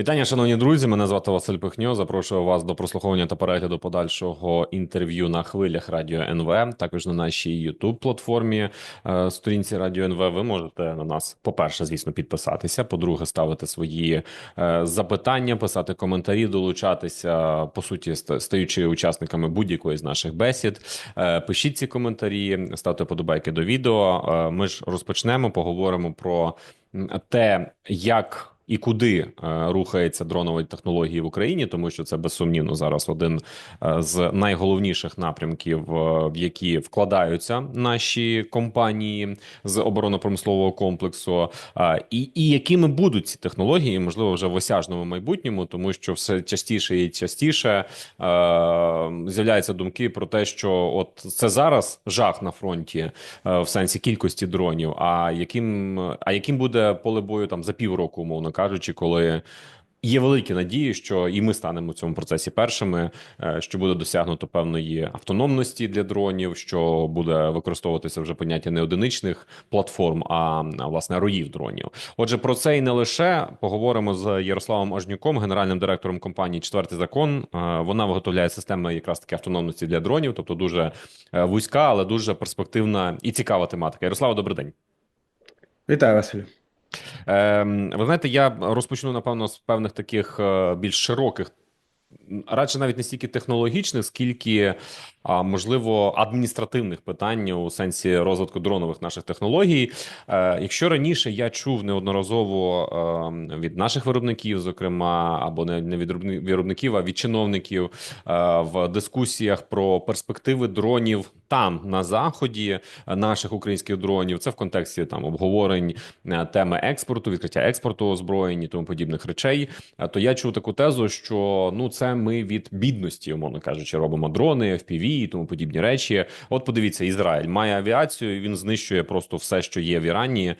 Вітання, шановні друзі. Мене звати Василь Пихньо. Запрошую вас до прослуховування та перегляду подальшого інтерв'ю на хвилях Радіо НВ. Також на нашій youtube платформі е, сторінці Радіо НВ. Ви можете на нас, по-перше, звісно, підписатися. По-друге, ставити свої е, запитання, писати коментарі, долучатися по суті, стаючи учасниками будь-якої з наших бесід. Е, Пишіть ці коментарі, ставте подобайки до відео. Ми ж розпочнемо, поговоримо про те, як і куди е, рухається дронові технології в Україні, тому що це безсумнівно зараз один е, з найголовніших напрямків, е, в які вкладаються наші компанії з оборонно-промислового комплексу, і, і якими будуть ці технології, можливо, вже в осяжному майбутньому, тому що все частіше і частіше з'являються думки про те, що от це зараз жах на фронті в сенсі кількості дронів. А яким, а яким буде поле бою там за півроку, умовно коли. Є великі надії, що і ми станемо в цьому процесі першими, е, що буде досягнуто певної автономності для дронів, що буде використовуватися вже поняття не одиничних платформ, а власне роїв дронів. Отже, про це і не лише поговоримо з Ярославом Ажнюком, генеральним директором компанії Четвертий закон. Е, Вона виготовляє системи якраз таки автономності для дронів, тобто дуже е, вузька, але дуже перспективна і цікава тематика. Ярослава, добрий день. Вітаю, Василю. Ем, ви знаєте, я розпочну напевно з певних таких е, більш широких, радше навіть не стільки технологічних, скільки можливо адміністративних питань у сенсі розвитку дронових наших технологій. Е, якщо раніше я чув неодноразово е, від наших виробників, зокрема, або не, від виробників, а від чиновників е, в дискусіях про перспективи дронів там на заході е, наших українських дронів, це в контексті там обговорень теми експорту, відкриття експорту озброєнь і тому подібних речей. То я чув таку тезу, що ну це ми від бідності, умовно кажучи, робимо дрони, FPV і тому подібні речі. От подивіться, Ізраїль має авіацію, він знищує просто все, що є в Ірані, е,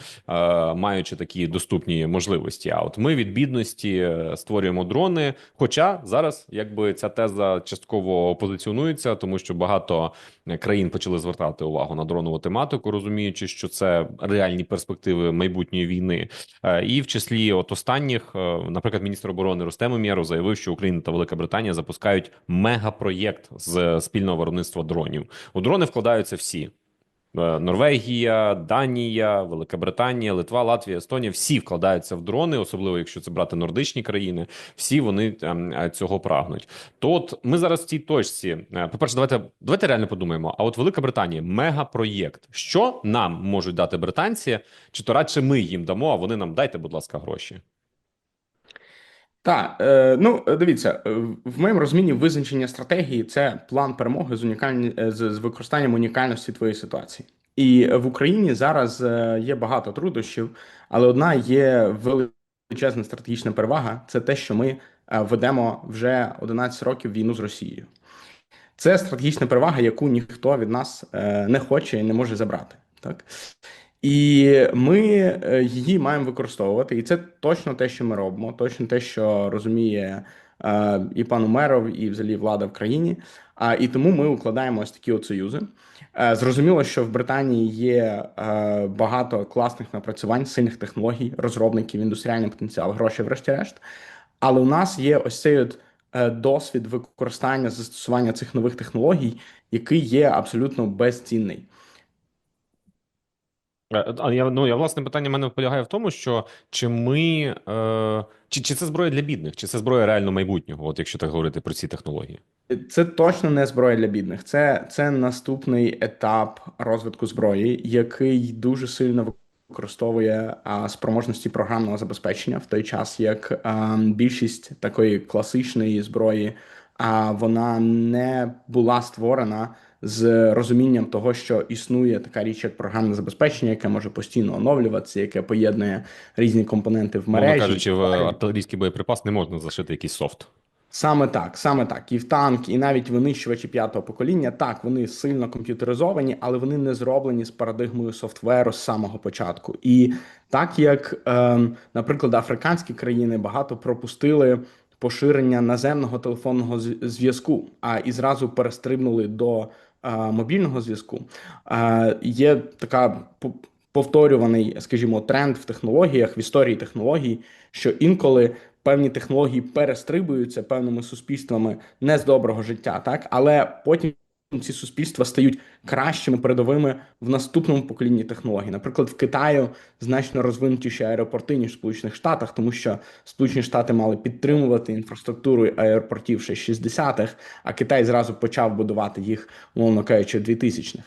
маючи такі доступні можливості. А от ми від бідності е, створюємо дрони. Хоча зараз, якби ця теза частково позиціонується, тому що багато країн почали звертати увагу на дронову тематику, розуміючи, що це реальні перспективи майбутньої війни. Е, І в числі от останніх, наприклад, міністр оборони Рустем Умєров заявив, що Україна та Велика Британія запускають мегапроєкт з спільного виробництва дронів. У дрони вкладаються всі. Е, Норвегія, Данія, Велика Британія, Литва, Латвія, Естонія всі вкладаються в дрони, особливо якщо це брати нордичні країни. Всі вони ем, е, цього прагнуть. То от ми зараз в цій точці. Е, По-перше, давайте давайте реально подумаємо. А от Велика Британія мегапроєкт. Що нам можуть дати британці? Чи то радше ми їм дамо, а вони нам дайте, будь ласка, гроші. Так, е, ну е, дивіться, е, в моєму розумінні визначення стратегії це план перемоги з унікальні з, використанням унікальності твоєї ситуації. І в Україні зараз є багато труднощів, але одна є величезна стратегічна перевага це те, що ми ведемо вже 11 років війну з Росією. Це стратегічна перевага, яку ніхто від нас не хоче і не може забрати. Так і ми е, її маємо використовувати, і це точно те, що ми робимо, точно те, що розуміє е, і пан Умеров, і взагалі влада в країні. А і тому ми укладаємо ось такі от союзи. Е, Зрозуміло, що в Британії є багато класних напрацювань, сильних технологій, розробників, індустріальний потенціал, гроші, врешті-решт. Але у нас є ось цей от досвід використання застосування цих нових технологій, який є абсолютно безцінний. Е, А я ну я власне питання в мене полягає в тому, що чи ми е, чи, чи це зброя для бідних, чи це зброя реально майбутнього, от якщо так говорити про ці технології. Це точно не зброя для бідних. Це, це наступний етап розвитку зброї, який дуже сильно використовує а, спроможності програмного забезпечення в той час, як а, більшість такої класичної зброї, а вона не була створена з розумінням того, що існує така річ, як програмне забезпечення, яке може постійно оновлюватися, яке поєднує різні компоненти в Мовно кажучи, в артилерійський боєприпас не можна зашити якийсь софт. Саме так, саме так. І в танк, і навіть винищувачі п'ятого покоління, так, вони сильно комп'ютеризовані, але вони не зроблені з парадигмою софтверу з самого початку. І так як, е, наприклад, африканські країни багато пропустили поширення наземного телефонного зв'язку, а і зразу перестрибнули до мобільного зв'язку. Е, є така по- повторюваний, скажімо, тренд в технологіях, в історії технологій, що інколи певні технології перестрибуються певними суспільствами не з доброго життя, так але потім ці суспільства стають кращими передовими в наступному поколінні технологій. Наприклад, в Китаю значно розвинутіші аеропорти ніж в Сполучених Штатах, тому що Сполучені Штати мали підтримувати інфраструктуру аеропортів ще 60-х, а Китай зразу почав будувати їх, умовно кажучи, 2000-х.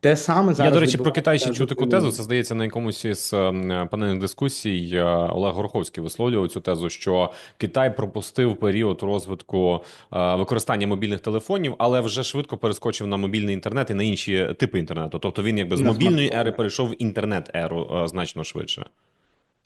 Те саме зараз Я, до речі, про відбувається Китай ще з чув таку тезу. Це здається на якомусь із ем, панельних дискусій. е, Олег Гороховський висловлював цю тезу, що Китай пропустив період розвитку е, використання мобільних телефонів, але вже швидко перескочив на мобільний інтернет і на інші типи інтернету. Тобто він якби з мобільної ери перейшов в інтернет-еру е, значно швидше.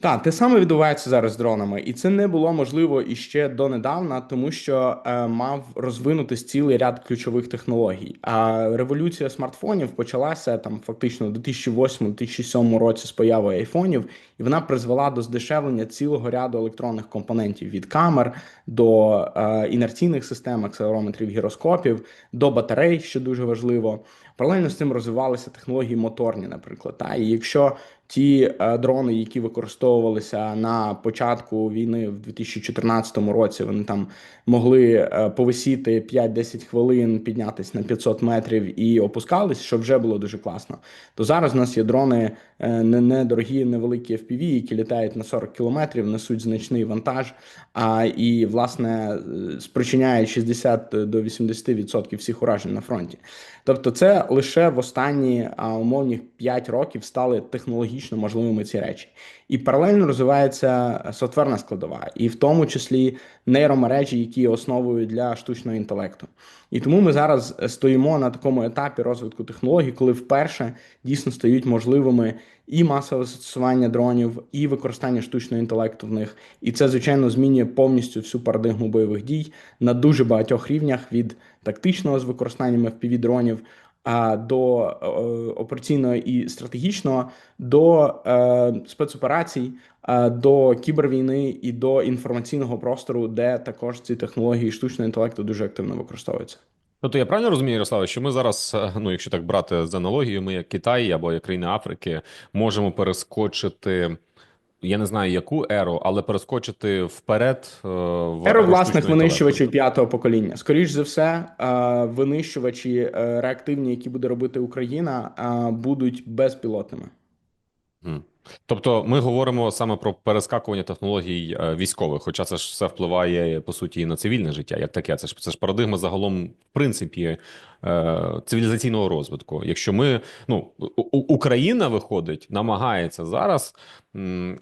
Так, те саме відбувається зараз з дронами, і це не було можливо іще донедавна, тому що е, мав розвинутись цілий ряд ключових технологій. А революція смартфонів почалася там фактично у 2008-2007 році з появою айфонів, і вона призвела до здешевлення цілого ряду електронних компонентів від камер до е, інерційних систем, акселерометрів, гіроскопів, до батарей, що дуже важливо. Паралельно з цим розвивалися технології моторні, наприклад. Та і якщо ті е, дрони, які використовувалися на початку війни в 2014 році, вони там могли е, повисіти 5-10 хвилин, піднятися на 500 метрів і опускались, що вже було дуже класно. То зараз у нас є дрони е, не недорогі, невеликі FPV, які літають на 40 кілометрів, несуть значний вантаж, а і власне спричиняють 60 до 80% всіх уражень на фронті. Тобто, це лише в останні умовні 5 років стали технологічно можливими ці речі, і паралельно розвивається софтверна складова, і в тому числі нейромережі, які є основою для штучного інтелекту. І тому ми зараз стоїмо на такому етапі розвитку технологій, коли вперше дійсно стають можливими і масове застосування дронів, і використання штучного інтелекту в них. І це, звичайно, змінює повністю всю парадигму бойових дій на дуже багатьох рівнях від тактичного з використанням fpv дронів до е, операційного і стратегічного, до е, спецоперацій, е, до кібервійни і до інформаційного простору, де також ці технології штучного інтелекту дуже активно використовуються. Тобто я правильно розумію, Ярославе, що ми зараз, ну якщо так брати з аналогією, ми як Китай або як країни Африки можемо перескочити. Я не знаю яку еру, але перескочити вперед е, в Еру власних винищувачів п'ятого покоління. Скоріш за все, е, винищувачі е, реактивні, які буде робити Україна, будуть безпілотними. Мгм. Тобто, ми говоримо саме про перескакування технологій е, військових, хоча це ж все впливає по суті і на цивільне життя, як таке. Це ж це ж парадигма загалом, в принципі, е, цивілізаційного розвитку. Якщо ми ну Україна виходить, намагається зараз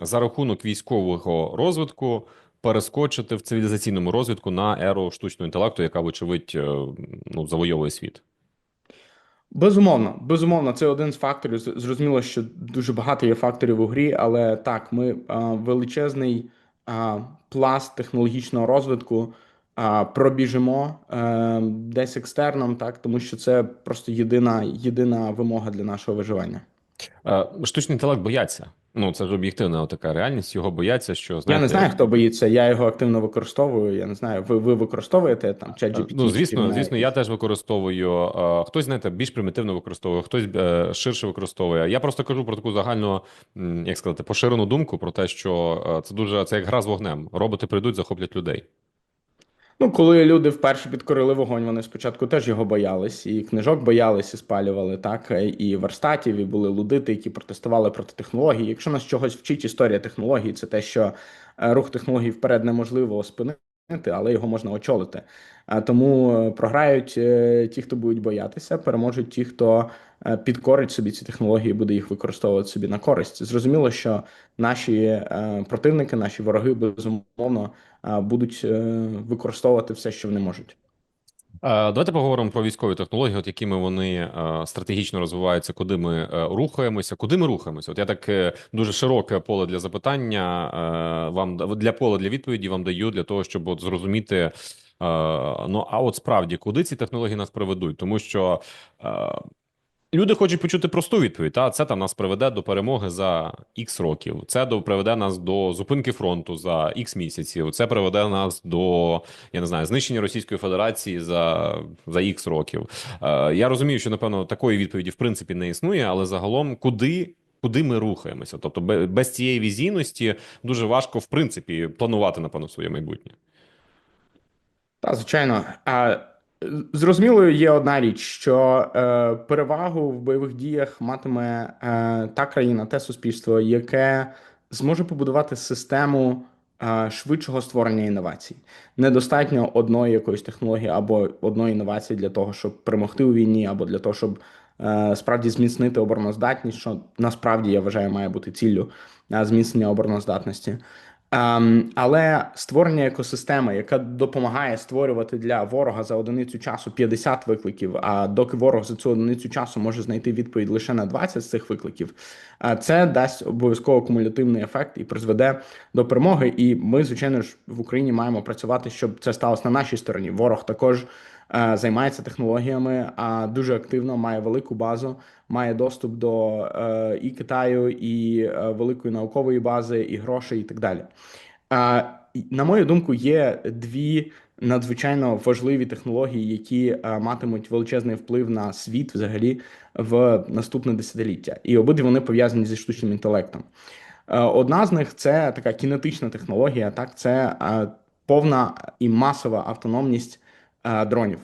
за рахунок військового розвитку. Перескочити в цивілізаційному розвитку на еру штучного інтелекту, яка, вочевидь, е, ну завойовує світ. Безумовно, безумовно, це один з факторів. Зрозуміло, що дуже багато є факторів у грі, але так, ми а, величезний а, пласт технологічного розвитку а, пробіжимо а, десь екстерном, так тому що це просто єдина, єдина вимога для нашого виживання. Е, Штучний інтелект бояться. Ну це ж об'єктивна така реальність. Його бояться, що Я не знаю, хто боїться. Я його активно використовую. Я не знаю, ви, ви використовуєте там чат GPT? Ну, звісно, звісно, я теж використовую. Хтось, знаєте, більш примітивно використовує, хтось е, ширше використовує. Я просто кажу про таку загальну, як сказати, поширену думку про те, що е, це дуже це як гра з вогнем. Роботи прийдуть, захоплять людей. Ну, коли люди вперше підкорили вогонь, вони спочатку теж його боялись, і книжок боялись і спалювали, так і верстатів, і були лудити, які протестували проти технологій. Якщо нас чогось вчить історія технологій, це те, що е, рух технологій вперед неможливо спинити, але його можна очолити. Тому е, програють е, ті, хто будуть боятися, переможуть ті, хто е, підкорить собі ці технології, буде їх використовувати собі на користь. Зрозуміло, що наші е, противники, наші вороги безумовно е, будуть е, використовувати все, що вони можуть. Давайте поговоримо про військові технології, от якими вони е, стратегічно розвиваються, куди ми е, рухаємося, куди ми рухаємося. От я так дуже широке поле для запитання вам для поля для відповіді вам даю для того, щоб от зрозуміти. Ну а от справді, куди ці технології нас приведуть, тому що люди хочуть почути просту відповідь. Та це там нас приведе до перемоги за X років. Це до приведе нас до зупинки фронту за X місяців. Це приведе нас до я не знаю, знищення Російської Федерації за, за X років. Е, я розумію, що напевно такої відповіді в принципі не існує, але загалом куди куди ми рухаємося. Тобто, без цієї візійності дуже важко, в принципі, планувати напевно своє майбутнє. Так, звичайно. А, зрозумілою є одна річ, що е, перевагу в бойових діях матиме е, та країна, те суспільство, яке зможе побудувати систему е, швидшого створення інновацій. Недостатньо одної якоїсь технології або одної інновації для того, щоб перемогти у війні, або для того, щоб е, справді зміцнити обороноздатність, що насправді я вважаю має бути ціллю е, зміцнення обороноздатності. Ем, але створення екосистеми, яка допомагає створювати для ворога за одиницю часу 50 викликів, а доки ворог за цю одиницю часу може знайти відповідь лише на 20 з цих викликів, це дасть обов'язково кумулятивний ефект і призведе до перемоги. І ми, звичайно ж, в Україні маємо працювати, щоб це сталося на нашій стороні. Ворог також е, займається технологіями, а дуже активно має велику базу, має доступ до е, і Китаю, і е, великої наукової бази, і грошей, і так далі. Е, на мою думку, є дві надзвичайно важливі технології, які е, матимуть величезний вплив на світ взагалі в наступне десятиліття, і обидві вони пов'язані зі штучним інтелектом. Е, Одна з них це така кінетична технологія, так це е, повна і масова автономність е, дронів.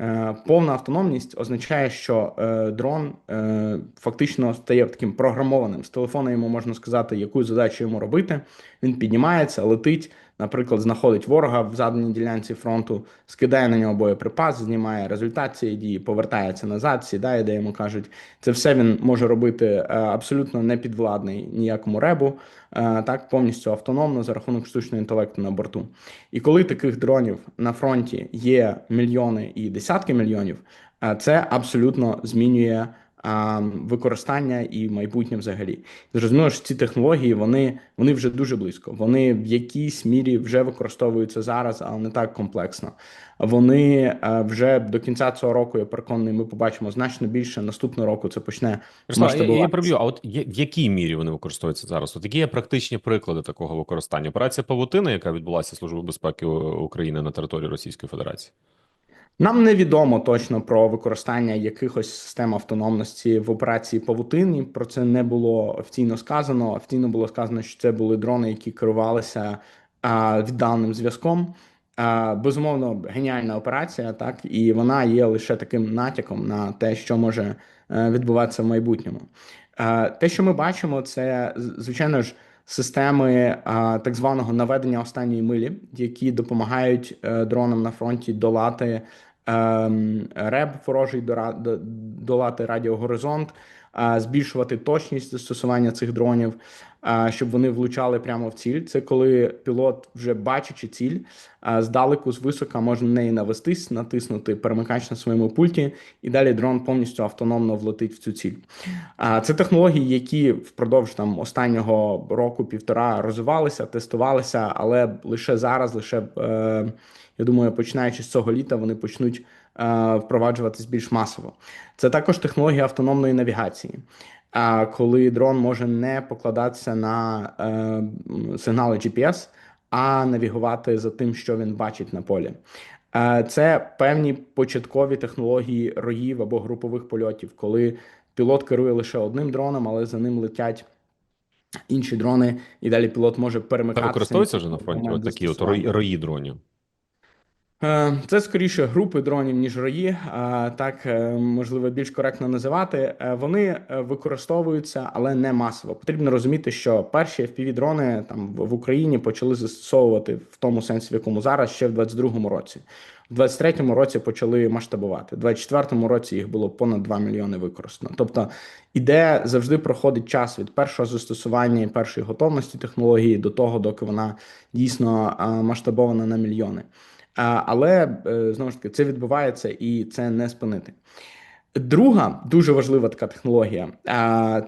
Е, Повна автономність означає, що е, дрон е, фактично стає таким програмованим. З телефона йому можна сказати, яку задачу йому робити. Він піднімається, летить, наприклад, знаходить ворога в заданій ділянці фронту, скидає на нього боєприпас, знімає результат цієї дії, повертається назад, сідає, де йому кажуть. Це все він може робити е, абсолютно не підвладний ніякому ребу, е, так повністю автономно за рахунок штучного інтелекту на борту. І коли таких дронів на фронті є мільйони і десятки мільйонів, е, це абсолютно змінює використання і майбутнє взагалі. Зрозуміло, що ці технології вони, вони вже дуже близько. Вони в якійсь мірі вже використовуються зараз, але не так комплексно. Вони е, вже до кінця цього року, я переконаний, ми побачимо значно більше. Наступного року це почне Ярослав, я, я приб'ю, а от є- в якій мірі вони використовуються зараз? От які є практичні приклади такого використання? Операція Павутина, яка відбулася Службою безпеки України на території Російської Федерації. Нам невідомо точно про використання якихось систем автономності в операції Павутині. Про це не було офіційно сказано. Офіційно було сказано, що це були дрони, які керувалися а, віддаленим зв'язком. Безумовно, геніальна операція, так і вона є лише таким натяком на те, що може е, відбуватися в майбутньому. Те, що ми бачимо, це звичайно ж системи так званого наведення останньої милі, які допомагають е, дронам на фронті долати реб ворожий, долати радіогоризонт, збільшувати точність застосування цих дронів, щоб вони влучали прямо в ціль. Це коли пілот, вже бачачи ціль, а, здалеку, звисока може на неї навестись, натиснути перемикач на своєму пульті, і далі дрон повністю автономно влетить в цю ціль. Це технології, які впродовж там останнього року півтора розвивалися, тестувалися, але лише зараз, лише е, я думаю, починаючи з цього літа, вони почнуть е, впроваджуватись більш масово. Це також технологія автономної навігації. А коли дрон може не покладатися на е, сигнали GPS, а навігувати за тим, що він бачить на полі. Е, Це певні початкові технології роїв або групових польотів, коли пілот керує лише одним дроном, але за ним летять інші дрони, і далі пілот може перемикатися. використовується вже на фронті? От такі от рої дронів. Е, Це скоріше групи дронів, ніж рої. Так е, можливо більш коректно називати. Е, Вони е, використовуються, але не масово. Потрібно розуміти, що перші fpv дрони там в Україні почали застосовувати в тому сенсі, в якому зараз ще в 22-му році. В 23-му році почали масштабувати. В 24-му році їх було понад 2 мільйони використано. Тобто, іде завжди проходить час від першого застосування і першої готовності технології до того, доки вона дійсно масштабована на мільйони. Але е, знову ж таки це відбувається і це не спинити. Друга дуже важлива така технологія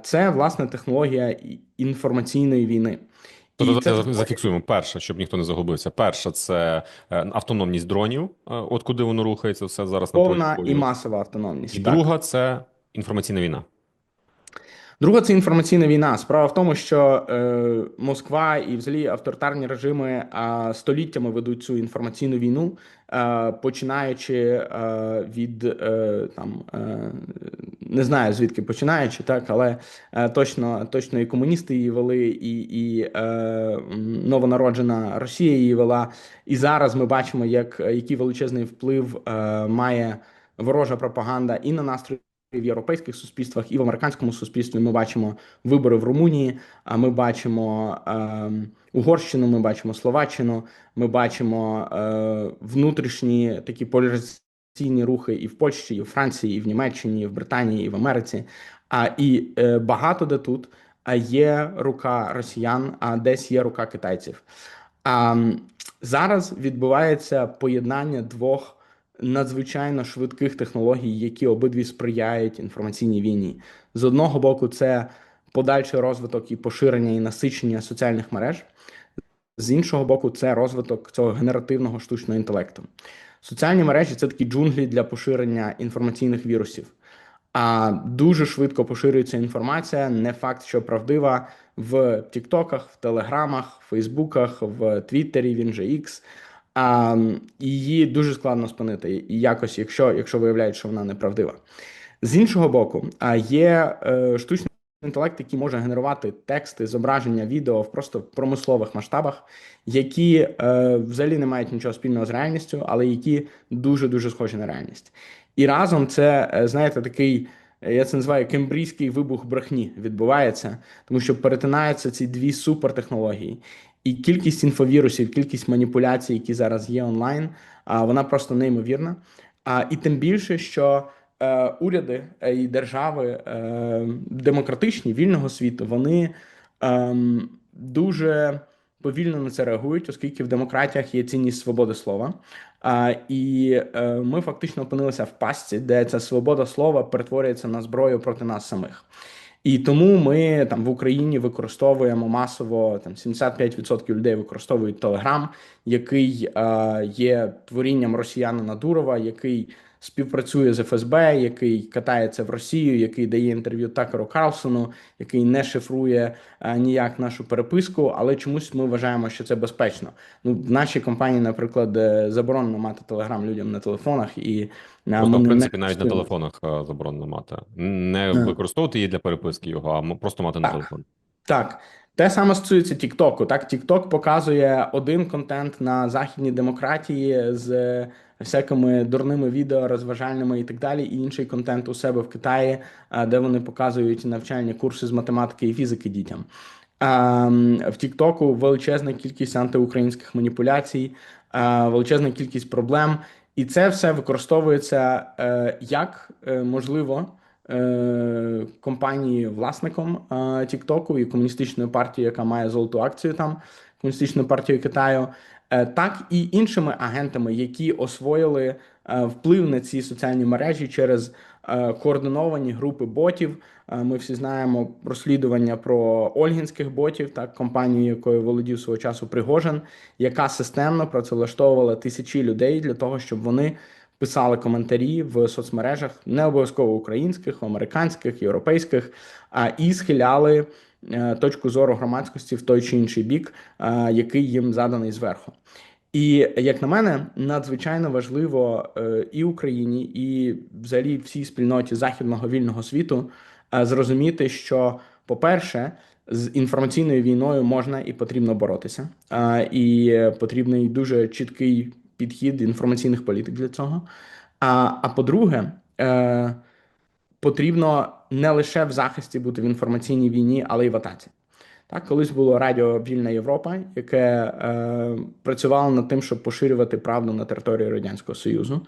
це власне технологія інформаційної війни. І Тобто це зафіксуємо перше, щоб ніхто не загубився. Перша це е, автономність дронів. е, От куди воно рухається, все зараз на повна бою. і масова автономність. І так. друга це інформаційна війна. Друга це інформаційна війна. Справа в тому, що е, Москва і взагалі авторитарні режими а, століттями ведуть цю інформаційну війну, е, починаючи е, від е, там е, не знаю звідки починаючи, так але е, точно точно і комуністи її вели, і, і е, новонароджена Росія її вела. І зараз ми бачимо, як який величезний вплив е, має ворожа пропаганда і на настрої в європейських суспільствах і в американському суспільстві. Ми бачимо вибори в Румунії. А ми бачимо е, Угорщину, ми бачимо Словаччину, ми бачимо е, внутрішні такі поляризаційні рухи і в Польщі, і в Франції, і в Німеччині, і в Британії, і в Америці. А і е, багато де тут є рука росіян, а десь є рука китайців. А зараз відбувається поєднання двох надзвичайно швидких технологій, які обидві сприяють інформаційній війні. З одного боку, це подальший розвиток і поширення і насичення соціальних мереж. З іншого боку, це розвиток цього генеративного штучного інтелекту. Соціальні мережі це такі джунглі для поширення інформаційних вірусів. А дуже швидко поширюється інформація, не факт, що правдива в Тіктоках, в Телеграмах, в Фейсбуках, в Твіттері, він же X. А, її дуже складно спинити. І якось, якщо, якщо виявляють, що вона неправдива. З іншого боку, а є е, штучний інтелект, який може генерувати тексти, зображення, відео в просто промислових масштабах, які е, взагалі не мають нічого спільного з реальністю, але які дуже дуже схожі на реальність. І разом це, е, знаєте, такий. Я це називаю кембрійський вибух брехні відбувається, тому що перетинаються ці дві супертехнології. І кількість інфовірусів, кількість маніпуляцій, які зараз є онлайн, вона просто неймовірна. А і тим більше, що е, уряди е, і держави е, демократичні вільного світу, вони е, дуже повільно на це реагують, оскільки в демократіях є цінність свободи слова. І ми фактично опинилися в пастці, де ця свобода слова перетворюється на зброю проти нас самих. І тому ми там в Україні використовуємо масово там 75% людей використовують Telegram, який е, є творінням росіянина Дурова, який співпрацює з ФСБ, який катається в Росію, який дає інтерв'ю Такеру Карлсону, який не шифрує е, ніяк нашу переписку, але чомусь ми вважаємо, що це безпечно. Ну в нашій компанії, наприклад, е, заборонено мати Telegram людям на телефонах і е, Просто, ми в принципі, навіть на телефонах заборонено мати. Не Так. використовувати її для переписки його, а просто мати на Так. телефоні. Так, те саме стосується Тіктоку. Так, Тікток показує один контент на західній демократії з всякими дурними відео, розважальними і так далі, і інший контент у себе в Китаї, де вони показують навчальні курси з математики і фізики дітям. В Тіктоку величезна кількість антиукраїнських маніпуляцій, величезна кількість проблем, і це все використовується е, як е, можливо е, компанії власником е, Тіктоку і комуністичної партії, яка має золоту акцію там, комуністичною партією Китаю, е, так і іншими агентами, які освоїли е, вплив на ці соціальні мережі через е, координовані групи ботів. Е, Ми всі знаємо розслідування про ольгінських ботів, так компанію, якою володів свого часу Пригожин, яка системно працевлаштовувала тисячі людей для того, щоб вони писали коментарі в соцмережах, не обов'язково українських, американських, європейських, а і схиляли е, точку зору громадськості в той чи інший бік, е, який їм заданий зверху. І як на мене, надзвичайно важливо е, і Україні, і взагалі всій спільноті західного вільного світу е, зрозуміти, що, по-перше, з інформаційною війною можна і потрібно боротися, Е, і е, потрібний дуже чіткий підхід інформаційних політик для цього. А, а по-друге, е, потрібно не лише в захисті бути в інформаційній війні, але й в атаці. Так, колись було радіо Вільна Європа, яке е, працювало над тим, щоб поширювати правду на території Радянського Союзу.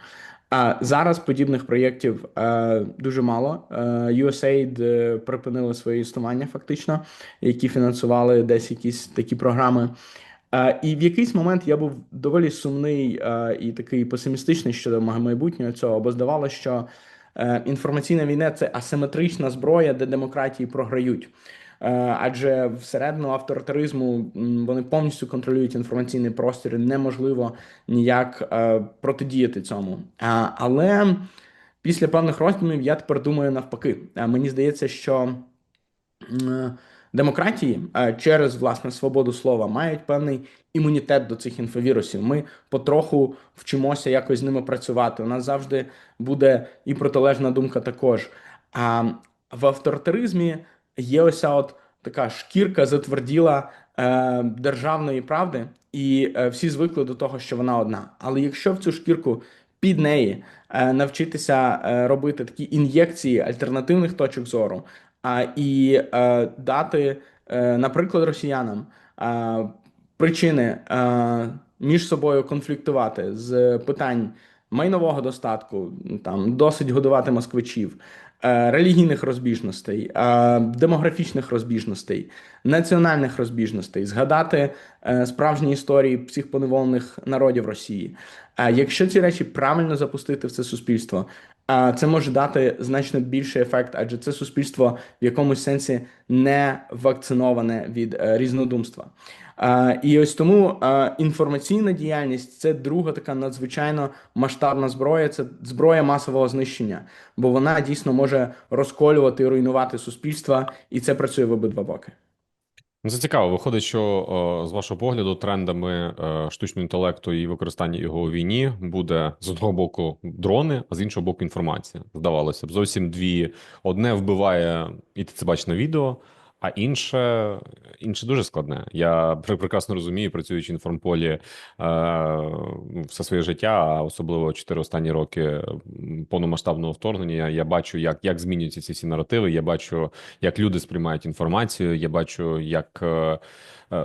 А зараз подібних проєктів е, дуже мало. Е, USAID е, припинили своє існування, фактично, які фінансували десь якісь такі програми. Е, і в якийсь момент я був доволі сумний е, і такий песимістичний щодо майбутнього цього, бо здавалося, що інформаційна війна це асиметрична зброя, де демократії програють. Е, Адже всередину авторитаризму вони повністю контролюють інформаційний простір, і неможливо ніяк е, протидіяти цьому. Але після певних роздумів я тепер думаю навпаки. Е, Мені здається, що е, демократії через власне свободу слова мають певний імунітет до цих інфовірусів. Ми потроху вчимося якось з ними працювати. У нас завжди буде і протилежна думка також. А в авторитаризмі є ось от така шкірка затверділа е, державної правди, і е, всі звикли до того, що вона одна. Але якщо в цю шкірку під неї е, навчитися е, робити такі ін'єкції альтернативних точок зору, і е, дати, е, наприклад, росіянам е, причини між собою конфліктувати з питань майнового достатку, там досить годувати москвичів, релігійних розбіжностей, е, демографічних розбіжностей, національних розбіжностей, згадати е, справжні історії всіх поневолених народів Росії. Якщо ці речі правильно запустити в це суспільство, це може дати значно більший ефект, адже це суспільство в якомусь сенсі не вакциноване від е, різнодумства. І ось тому інформаційна діяльність це друга така надзвичайно масштабна зброя. Це зброя масового знищення, бо вона дійсно може розколювати і руйнувати суспільства, і це працює в обидва боки. Ну, Це цікаво. Виходить, що з вашого погляду, трендами е, штучного інтелекту і використання його у війні буде з одного боку дрони, а з іншого боку інформація. Здавалося б, зовсім дві. Одне вбиває, і ти це бачиш на відео, а інше, інше дуже складне. Я прекрасно розумію, працюючи інформполі е, ну, все своє життя, а особливо чотири останні роки повномасштабного вторгнення. Я, бачу, як, як змінюються ці всі наративи. Я бачу, як люди сприймають інформацію. Я бачу, як. е,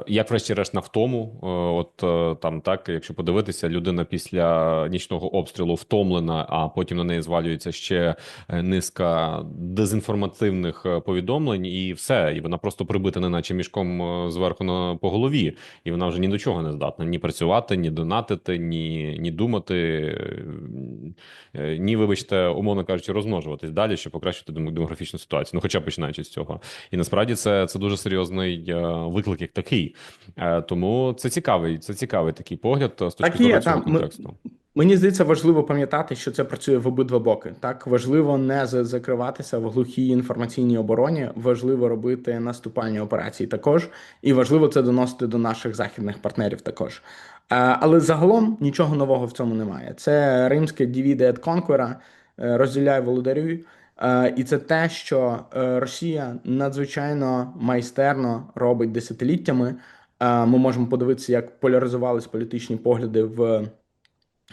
Як, врешті-решт, на втому, Е, от е, там так, якщо подивитися, людина після нічного обстрілу втомлена, а потім на неї звалюється ще е, низка дезінформативних е, повідомлень, і все, і вона просто прибита, неначе мішком е, зверху на по голові, і вона вже ні до чого не здатна: ні працювати, ні донатити, ні, ні думати, е, е, ні, вибачте, умовно кажучи, розмножуватись далі, щоб покращити демографічну ситуацію. Ну, хоча починаючи з цього. І насправді це, це дуже серйозний е, виклик, як такий. Е, Тому це цікавий, це цікавий такий погляд з точки Так є, зору цього контексту. Мені здається, важливо пам'ятати, що це працює в обидва боки. Так важливо не закриватися в глухій інформаційній обороні. Важливо робити наступальні операції також, і важливо це доносити до наших західних партнерів також. Е, Але загалом нічого нового в цьому немає. Це римське divide et conquera, е, розділяй володарюй. Е, І це те, що е, Росія надзвичайно майстерно робить десятиліттями. Е, Ми можемо подивитися, як поляризувались політичні погляди в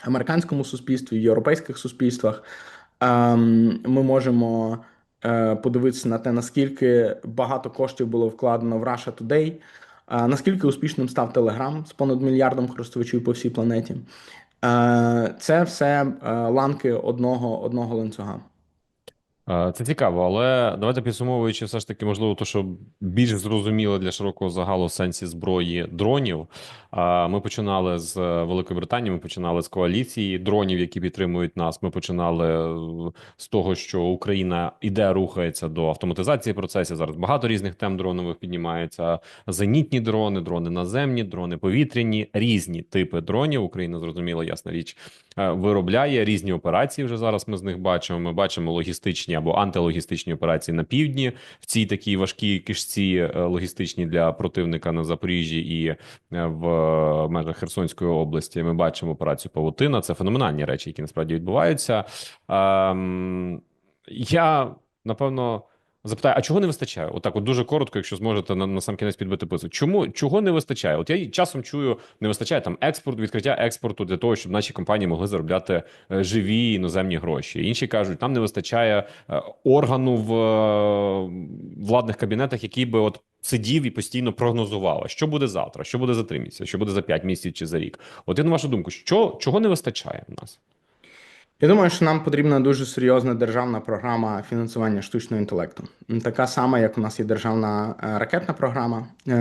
американському суспільстві, в європейських суспільствах. Ем, Ми можемо подивитися на те, наскільки багато коштів було вкладено в Russia Today, наскільки успішним став Telegram з понад мільярдом користувачів по всій планеті. Це все ланки одного, одного ланцюга. Е, Це цікаво, але давайте підсумовуючи, все ж таки, можливо, то, що більш зрозуміло для широкого загалу в сенсі зброї дронів. Е, Ми починали з Великої Британії, ми починали з коаліції дронів, які підтримують нас. Ми починали е, з того, що Україна іде, рухається до автоматизації процесів. Зараз багато різних тем дронових піднімається. Зенітні дрони, дрони наземні, дрони повітряні, різні типи дронів. Україна зрозуміло, ясна річ, виробляє різні операції. Вже зараз ми з них бачимо. Ми бачимо логістичні або антилогістичні операції на півдні в цій такій важкій кишці логістичні для противника на Запоріжжі і е, в межах Херсонської області. Ми бачимо операцію Павутина. Це феноменальні речі, які насправді відбуваються. Ем, я напевно. Запитаю, а чого не вистачає? Отак, от дуже коротко, якщо зможете на, на сам кінець підбити писок. Чому чого не вистачає? От я часом чую, не вистачає там експорт, відкриття експорту для того, щоб наші компанії могли заробляти е, живі іноземні гроші. Інші кажуть, нам не вистачає е, органу в е, владних кабінетах, який би от сидів і постійно прогнозував, що буде завтра, що буде за три місяці, що буде за п'ять місяців чи за рік. От я на вашу думку, що чого не вистачає в нас? Я думаю, що нам потрібна дуже серйозна державна програма фінансування штучного інтелекту. Така сама, як у нас є державна е, ракетна програма. Е,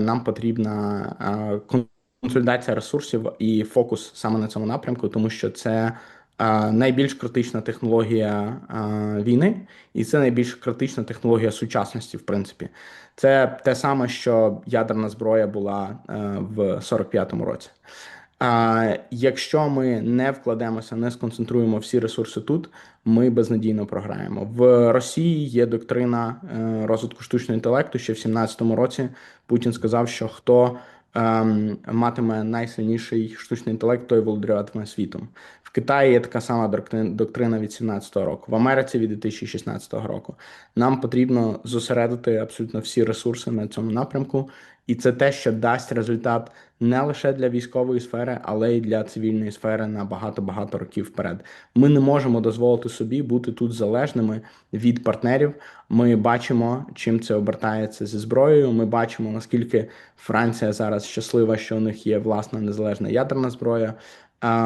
Нам потрібна е, консолідація ресурсів і фокус саме на цьому напрямку, тому що це найбільш критична технологія війни, і це найбільш критична технологія сучасності, в принципі. Це те саме, що ядерна зброя була в 45-му році. А якщо ми не вкладемося, не сконцентруємо всі ресурси тут, ми безнадійно програємо. В Росії є доктрина е, розвитку штучного інтелекту. Ще в 17-му році Путін сказав, що хто ем, матиме найсильніший штучний інтелект, той володарюватиме світом. Китаї є така сама доктрина від 17-го року, в Америці від 2016 року. Нам потрібно зосередити абсолютно всі ресурси на цьому напрямку, і це те, що дасть результат не лише для військової сфери, але й для цивільної сфери на багато багато років вперед. Ми не можемо дозволити собі бути тут залежними від партнерів. Ми бачимо, чим це обертається зі зброєю. Ми бачимо наскільки Франція зараз щаслива, що у них є власна незалежна ядерна зброя.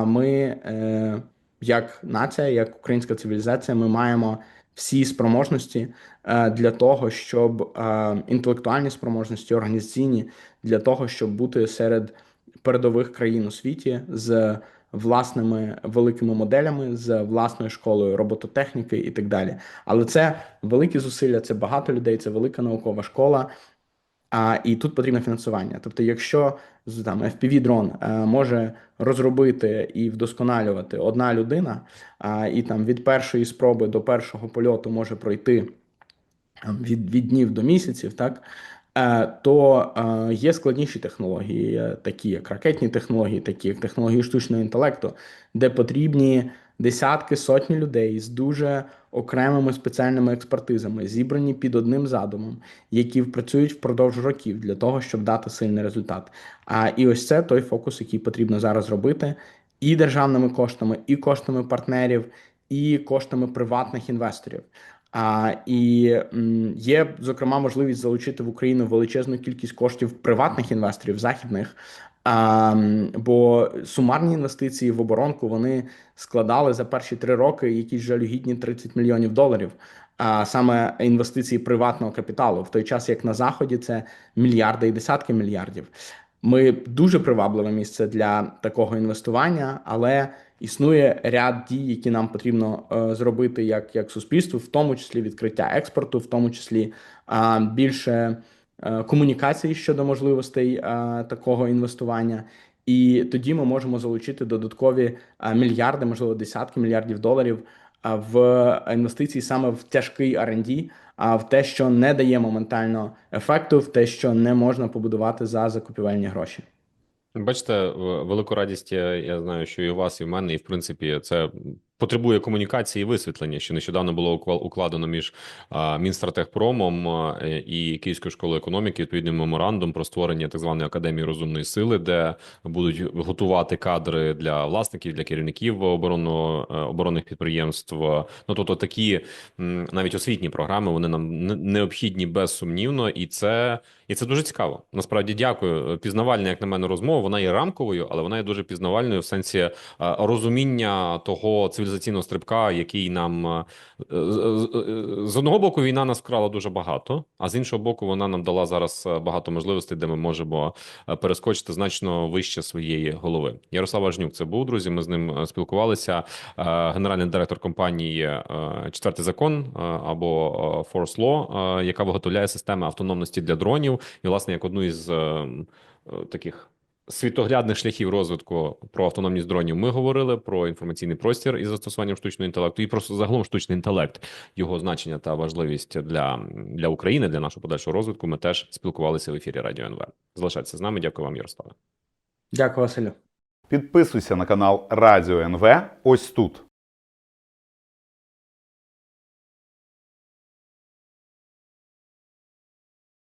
Ми, е, як нація, як українська цивілізація, ми маємо всі спроможності е, для того, щоб е, інтелектуальні спроможності, організаційні для того, щоб бути серед передових країн у світі з власними великими моделями, з власною школою робототехніки і так далі. Але це великі зусилля, це багато людей, це велика наукова школа. А і тут потрібне фінансування. Тобто, якщо там fpv дрон е, може розробити і вдосконалювати одна людина, а, і там від першої спроби до першого польоту може пройти від, від днів до місяців, так е, то е, є складніші технології, такі як ракетні технології, такі як технології штучного інтелекту, де потрібні десятки сотні людей з дуже окремими спеціальними експертизами, зібрані під одним задумом, які працюють впродовж років для того, щоб дати сильний результат. А і ось це той фокус, який потрібно зараз робити, і державними коштами, і коштами партнерів, і коштами приватних інвесторів. А, і є зокрема можливість залучити в Україну величезну кількість коштів приватних інвесторів західних. А, бо сумарні інвестиції в оборонку вони складали за перші три роки якісь жалюгідні 30 мільйонів доларів. А саме інвестиції приватного капіталу, в той час як на заході це мільярди і десятки мільярдів. Ми дуже привабливе місце для такого інвестування, але існує ряд дій, які нам потрібно е, зробити як, як суспільству, в тому числі відкриття експорту, в тому числі е, більше комунікації щодо можливостей е, такого інвестування. І тоді ми можемо залучити додаткові е, мільярди, можливо, десятки мільярдів доларів е, в інвестиції саме в тяжкий R&D, а в те, що не дає моментально ефекту, в те, що не можна побудувати за закупівельні гроші. Бачите, велику радість я знаю, що і у вас, і в мене, і в принципі, це потребує комунікації і висвітлення. Що нещодавно було укла- укладено між Мінстратегпромом і Київською школою економіки відповідний меморандум про створення так званої академії розумної сили, де будуть готувати кадри для власників, для керівників оборонного е, оборонних підприємств. Ну тобто такі навіть освітні програми вони нам не- необхідні безсумнівно, і це і це дуже цікаво. Насправді дякую. Пізнавальна, як на мене, розмова. Вона є рамковою, але вона є дуже пізнавальною в сенсі е, розуміння того цивілізаційного стрибка, який нам е, з- з- з одного боку війна нас вкрала дуже багато, а з іншого боку, вона нам дала зараз е, багато можливостей, де ми можемо е, перескочити значно вище своєї голови. Ярослав Ажнюк, це був друзі. Ми з ним е, спілкувалися. Е, Генеральний директор компанії е, Четвертий закон е, або е, Force Law, е, яка виготовляє системи автономності для дронів, і власне як одну із е, е, таких. Світоглядних шляхів розвитку про автономність дронів ми говорили про інформаційний простір із застосуванням штучного інтелекту, і просто загалом штучний інтелект, його значення та важливість для, для України, для нашого подальшого розвитку. Ми теж спілкувалися в ефірі Радіо НВ. Залишайтеся з нами. Дякую вам, Ярославе. Дякую, Василю. Підписуйся на канал Радіо НВ ось тут.